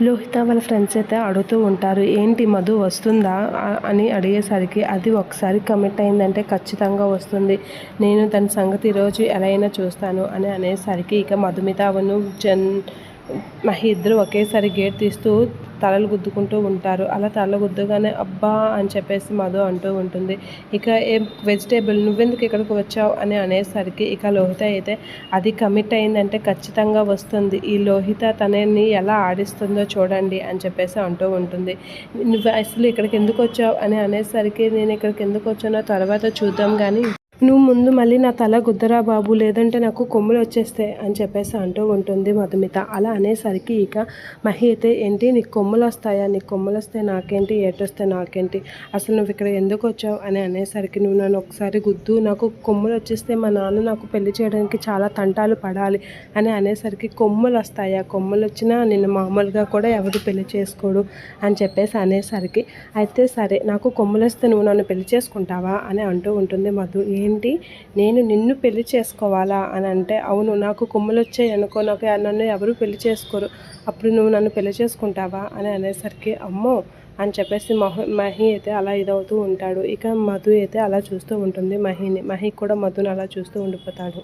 లోహిత వాళ్ళ ఫ్రెండ్స్ అయితే అడుగుతూ ఉంటారు ఏంటి మధు వస్తుందా? అని అడిగేసరికి అది ఒకసారి కమిట్ అయిందంటే ఖచ్చితంగా వస్తుంది. నేను తన సంగతి ఈరోజు ఎలా అయినా చూస్తాను అని అనేసరికి ఇక మధుమితావను జన్ మహి ఇద్దరు ఒకేసారి గేట్ తీస్తూ తలలు గుద్దుకుంటూ ఉంటారు. అలా తల గుద్దుగానే అబ్బా అని చెప్పేసి మధు అంటూ ఉంటుంది. ఇక ఏ వెజిటేబుల్ నువ్వెందుకు ఇక్కడికి వచ్చావు అని అనేసరికి ఇక లోహిత అయితే అది కమిట్ అయిందంటే ఖచ్చితంగా వస్తుంది. ఈ లోహిత తనని ఎలా ఆడిస్తుందో చూడండి అని చెప్పేసి అంటూ ఉంటుంది. నువ్వు అసలు ఇక్కడికి ఎందుకు వచ్చావు? అని అనేసరికి నేను ఇక్కడికి ఎందుకు వచ్చానో తర్వాత చూద్దాం కానీ నువ్వు ముందు మళ్ళీ నా తల గుద్దరా బాబు లేదంటే నాకు కొమ్ములు వచ్చేస్తాయి అని చెప్పేసి అంటూ ఉంటుంది మధుమిత. అలా అనేసరికి ఇక మహి అయితే ఏంటి నీకు కొమ్ములు వస్తాయా? నీకు కొమ్ములు వస్తే నాకేంటి? ఏటొస్తే నాకేంటి? అసలు నువ్వు ఇక్కడ ఎందుకు వచ్చావు? అని అనేసరికి నువ్వు నన్ను ఒకసారి గుద్దు. నాకు కొమ్ములు వచ్చేస్తే మా నాన్న నాకు పెళ్ళి చేయడానికి చాలా తంటాలు పడాలి అని అనేసరికి కొమ్ములు వస్తాయా? కొమ్ములు వచ్చినా నిన్ను మామూలుగా కూడా ఎవరు పెళ్ళి చేసుకోడు? అని చెప్పేసి అనేసరికి అయితే సరే నాకు కొమ్ములు వస్తే నువ్వు నన్ను పెళ్ళి చేసుకుంటావా? అని అంటూ ఉంటుంది మధు. ఏంటి? నేను నిన్ను పెళ్ళి చేసుకోవాలా? అని అంటే అవును నాకు కొమ్ములు వచ్చాయి అనుకో నాకు నన్ను ఎవరు పెళ్ళి చేసుకోరు. అప్పుడు నువ్వు నన్ను పెళ్ళి చేసుకుంటావా? అని అనేసరికి అమ్మో! అని చెప్పేసి మహ మహి అయితే అలా ఇదవుతూ ఉంటాడు. ఇక మధు అయితే అలా చూస్తూ ఉంటుంది. మహిని మహి కూడా మధుని అలా చూస్తూ ఉండిపోతాడు.